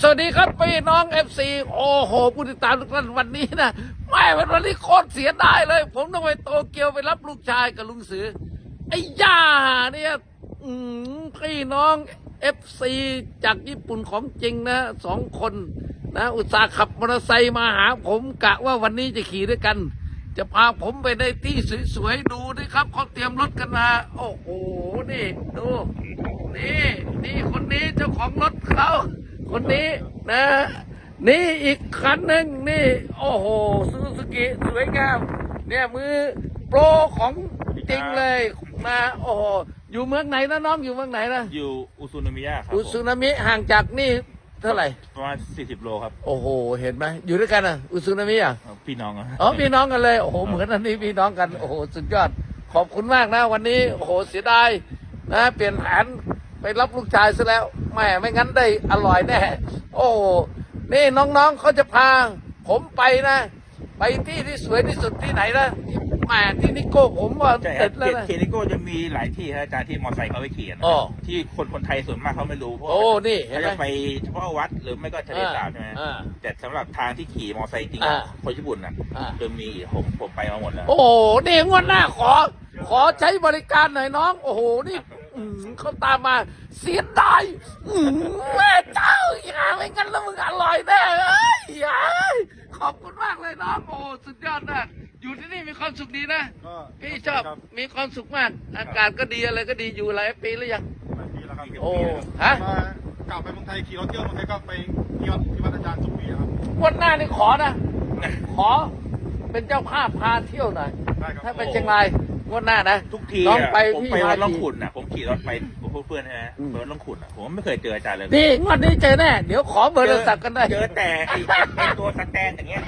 สวัสดีครับพี่น้องเอฟซีโอ้โหผู้ติดตามทุกท่านวันนี้นะไม่เป็นวันนี้โคตรเสียดายเลย ผมต้องไปโตเกียวไปรับลูกชายกับลุงสือไอ้ย่าเนี่ยพี่น้องเอฟซีจากญี่ปุ่นของจริงนะสองคนนะ อุตส่าห์ขับมอเตอร์ไซค์มาหา ผมกะว่าวันนี้จะขี่ด้วยกัน จะพาผมไปในที่สวยๆดูด้วยครับเขาเตรียมรถกันมาโอ้โหนี่ดูนี่นี่คนนี้เจ้าของรถเขา คนนี้นะ นี่อีกคันหนึ่งนี่ โอ้โหซูซูกิสวยงาม เนี่ยมือโปรของจริงเลยนะโอ้โหอยู่เมืองไหนนะน้องอยู่เมืองไหนนะอยู่อุซุนามิยะครับอุซุนามิห่างจากนี่เท่าไหร่ประมาณ40โลครับโอ้โห เห็นไหมอยู่ด้วยกันอะอุซุนามิอะพี่น้องอะอ๋อพี่น้องกันเลยโอ้โหเหมือนอันนี้พี่น้องกันโอ้โหสุดยอดขอบคุณมากนะวันนี้โอ้โหเสียดายนะเปลี่ยนแผน ไปรับลูกชายซะแล้วแม่ไม่งั้นได้อร่อยแน่ โอ้โหนี่น้องๆเขาจะพา ผมไปนะ ไปที่ที่สวยที่สุดที่ไหนนะแหม่ที่นิโก้ผมว่าใช่ครัเด็บดแล้วนะเคนิโก้จะมีหลายที่ครับอาจารย์ที่มอเตอร์ไซค์เขาไปขี่กันนะอ๋อ ที่คนคนไทยส่วนมากเขาไม่รู้เพราะโอ้นี่เห็นเขาไหมจะไปเฉพาะวัดหรือไม่ก็ทะเลสาบใช่ไหมอ่า แต่สำหรับทางที่ขี่มอเตอร์ไซค์จริงอ่าอะคนญี่ปุ่นน่ะอ่า จะมีผมผมไปมาหมดแล้ว โอ้โห นี่งวดหน้าขอ ขอใช้บริการหน่อยน้อง โอ้โห นี่ อืมเขาตามมาเสียดายอืมแม่เจ้าอย่าไม่งั้นแล้วมึงอร่อยแน่เลยอย่าขอบคุณมากเลยน้องโอ้สุดยอดนะอยู่ที่นี่มีความสุขดีนะ ก็พี่ชอบมีความสุขมาก อากาศก็ดีอะไรก็ดีอยู่หลายปีแล้วยัง หลายปีแล้วครับโอ้ฮะ มากลับไปเมืองไทยขี่รถเที่ยวเมืองไทยก็ไปที่วัดที่วัดอาจารย์สุปีครับงวดหน้านี่ขอนะ ขอเป็นเจ้าภาพพาเที่ยวหน่อย ได้ครับ ถ้าไปเชียงราย งวดหน้านะ ทุกทีน้องอะไปผมพี่ไปวัดพาล่องขี่ขุนน่ะผมขี่รถไปกับเพื่อนๆใช่ไหมอืม ไปวัดล่องขุนน่ะผมไม่เคยเจออาจารย์เลยนี่งวดนี้เจอแน่ เดี๋ยวขอเบอร์โทรศัพท์กันได้ เจอแต่ไอ้ไอ้ตัวสแตนอย่างเงี้ย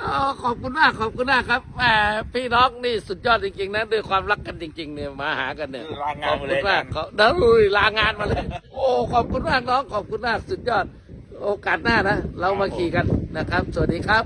อ๋อขอบคุณมากขอบคุณมากครับแหมพี่น้องนี่สุดยอดจริงๆนะด้วยความรักกันจริง ๆ เนี่ยมาหากันเนี่ยลางาขนอบหมคุดณเลยมากขอเดี๋ยวลุยลางานมาเลย โอ้ขอบคุณมากน้องขอบคุณมากสุดยอด โอกาสหน้านะเรามาขี่กันนะครับ สวัสดีครับ